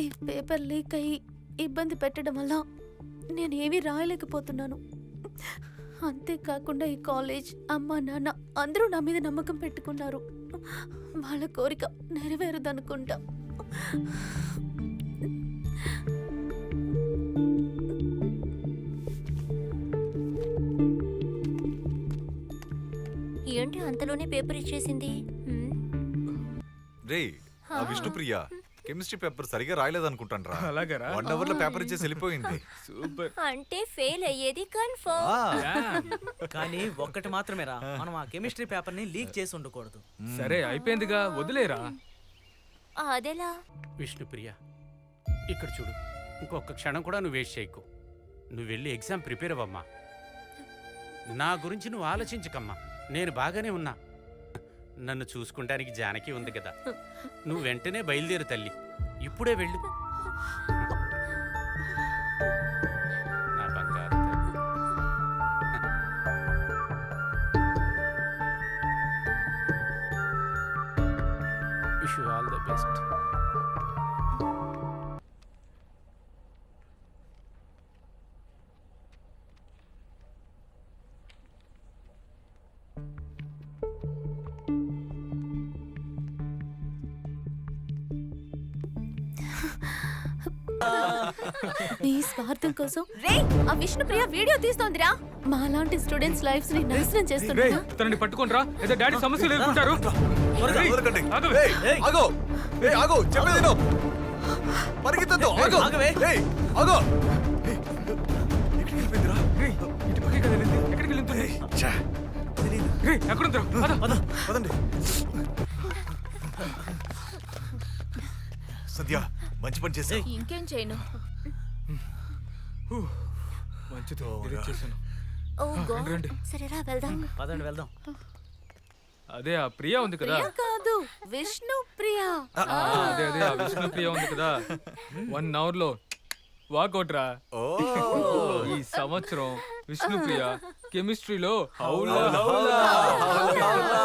ఈ paper leak అయ్యి ఇబ్బంది పెట్టడం వల్ల నేను ఏమీ రాయలేకపోతున్నాను. అంతేకాకుండా ఈ కాలేజ్ అమ్మ నాన్న అందరూ నా మీద నమ్మకం పెట్టుకున్నారు. వాళ్ళ కోరిక నెరవేరదనుకుంటా. ఏంటి అంతలోనే పేపర్ ఇచ్చేసింది? రే ఆ విష్ణుప్రియ కెమిస్ట్రీ పేపర్ సరిగా రాయలేదనుకుంటాను రా అలాగరా? వన్ అవర్లో పేపర్ ఇచ్చేసి వెళ్ళిపోయింది. సూపర్. అంటే ఫెయిల్ అయ్యేది కన్ఫర్మ్ కానీ ఒక్కటి మాత్రమేరా మనం ఆ కెమిస్ట్రీ పేపర్ని లీక్ చేసి ఉండకూడదు. సరే అయిపోయిందిగా వదిలేరా? అదెలా? విష్ణుప్రియ ఇక్కడ చూడు ఇంకొక క్షణం కూడా నువ్వు వేస్ట్ చేయకు. నువ్వు వెళ్ళి ఎగ్జామ్ ప్రిపేర్ అవ్వమ్మా. నా గురించి నువ్వు ఆలోచించకమ్మా. నేను బాగానే ఉన్నా. నన్ను చూసుకుంటానికి జానకి ఉంది కదా. నువ్వు వెంటనే బయలుదేరు తల్లి. ఇప్పుడే వెళ్ళు. నా బంగారు తల్లి. విష్ ఆల్ ద బెస్ట్ నీ స్వార్థం కోసం. రే ఆ విష్ణుప్రియ వీడియో తీస్తోందిరా. మా లాంటి స్టూడెంట్స్ లైఫ్స్ని నాశనం రే చేస్తున్నా తనని పట్టుకోనరా? ఏదో డాడీ సమస్యలు ఎదుర్కొంటారు. వదలకండి, వదలకండి. ఆగవే. ఏయ్, ఆగో. ఏయ్, ఆగో. చెప్పేది విను. పరిగెత్తొద్దు, ఆగో. ఆగవే. ఏయ్, ఆగో. ఏయ్, ఎక్కడికి వెళ్ళిపోయిందిరా? రేయ్, ఇటు పక్కే కదా వెళ్ళింది. ఎక్కడికి వెళ్ళింది ఛా, తెలీదు. రే ఎక్కడుందిరా పద. పదండి. సద్య మంచి పని చేసా ఇంకేం చేయను? మంచిది డిలీట్ చేశాను. ఓ గాడ్ రండి. సరేరా వెళ్దాం. పదండి వెళ్దాం. అదే ఆ ప్రియా ఉంది కదా. ప్రియ కాదు విష్ణు ప్రియ. అదే అదే ఆ విష్ణు ప్రియ ఉంది కదా. వన్ అవర్లో వాకౌట్ రా. ఓ. ఈ సంవత్సరం విష్ణుప్రియ కెమిస్ట్రీలో హౌలా. హౌలా, హౌలా.